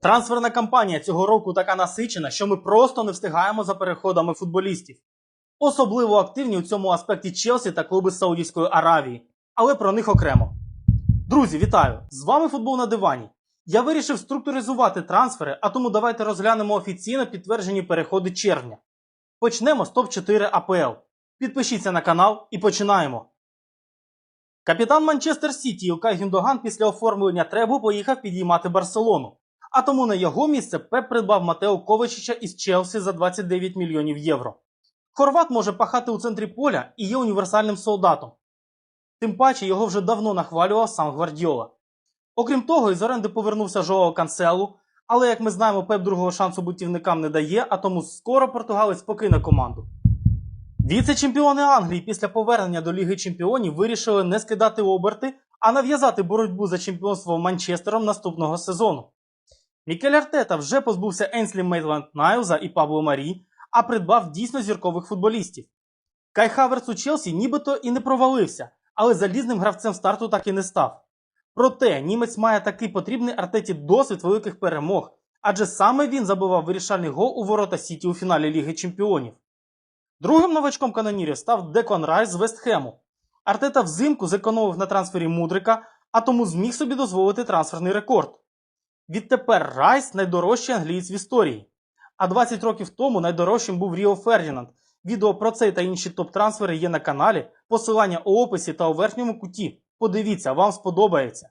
Трансферна кампанія цього року така насичена, що ми просто не встигаємо за переходами футболістів. Особливо активні у цьому аспекті Челсі та клуби з Саудівської Аравії, але про них окремо. Друзі, вітаю! З вами футбол на дивані. Я вирішив структуризувати трансфери, а тому давайте розглянемо офіційно підтверджені переходи червня. Почнемо з топ-4 АПЛ. Підпишіться на канал і починаємо. Капітан Манчестер Сіті Ілкай Гюндоган після оформлення требу поїхав підіймати Барселону. А тому на його місце Пеп придбав Матео Ковачича із Челсі за 29 мільйонів євро. Хорват може пахати у центрі поля і є універсальним солдатом. Тим паче його вже давно нахвалював сам Гвардіола. Окрім того, із оренди повернувся Жоао Канцелу, але, як ми знаємо, Пеп другого шансу бутівникам не дає, а тому скоро португалець покине команду. Віце-чемпіони Англії після повернення до Ліги Чемпіонів вирішили не скидати оберти, а нав'язати боротьбу за чемпіонство Манчестером наступного сезону. Мікель Артета вже позбувся Енслі Мейтленд Найлза і Пабло Марі, а придбав дійсно зіркових футболістів. Кай Хаверс у Челсі нібито і не провалився, але залізним гравцем старту так і не став. Проте німець має такий потрібний Артеті досвід великих перемог, адже саме він забивав вирішальний гол у ворота Сіті у фіналі Ліги Чемпіонів. Другим новачком канонірів став Деклан Райс з Вестхему. Артета взимку зекономив на трансфері Мудрика, а тому зміг собі дозволити трансферний рекорд. Відтепер Райс найдорожчий англієць в історії. А 20 років тому найдорожчим був Ріо Фердінанд. Відео про цей та інші топ-трансфери є на каналі, посилання у описі та у верхньому куті. Подивіться, вам сподобається.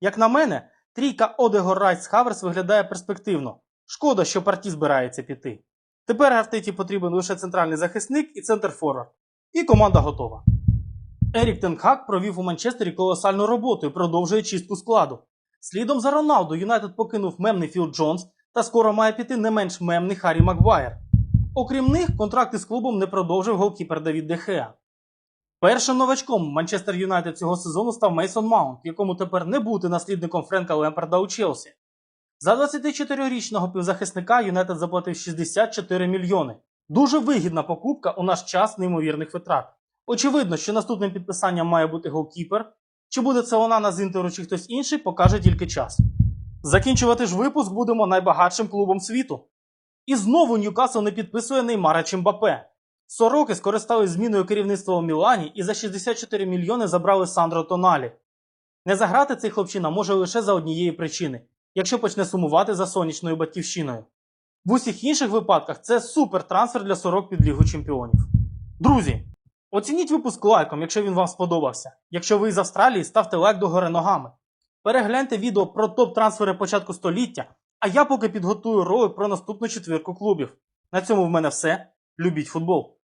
Як на мене, трійка Одего Райс Хаверс виглядає перспективно. Шкода, що парті збирається піти. Тепер Артеті потрібен лише центральний захисник і центр форвард. І команда готова. Ерік Тенхак провів у Манчестері колосальну роботу і продовжує чистку складу. Слідом за Роналду Юнайтед покинув мемний Філ Джонс та скоро має піти не менш мемний Харрі Макгвайр. Окрім них, контракти з клубом не продовжив голкіпер Давід Дехеа. Першим новачком Манчестер Юнайтед цього сезону став Мейсон Маунт, якому тепер не бути наслідником Френка Лемпарда у Челсі. За 24-річного півзахисника Юнайтед заплатив 64 мільйони. Дуже вигідна покупка у наш час неймовірних витрат. Очевидно, що наступним підписанням має бути голкіпер. Чи буде це Онана з Інтеру чи хтось інший, покаже тільки час. Закінчувати ж випуск будемо найбагатшим клубом світу. І знову Ньюкасл не підписує Неймара чи Мбапе. Сороки скористались зміною керівництва у Мілані і за 64 мільйони забрали Сандро Тоналі. Не заграти цей хлопчина може лише за однієї причини, якщо почне сумувати за сонячною батьківщиною. В усіх інших випадках це супер трансфер для сорок під Лігу Чемпіонів. Друзі, оцініть випуск лайком, якщо він вам сподобався. Якщо ви з Австралії, ставте лайк догори ногами. Перегляньте відео про топ-трансфери початку століття, а я поки підготую ролик про наступну четвірку клубів. На цьому в мене все. Любіть футбол!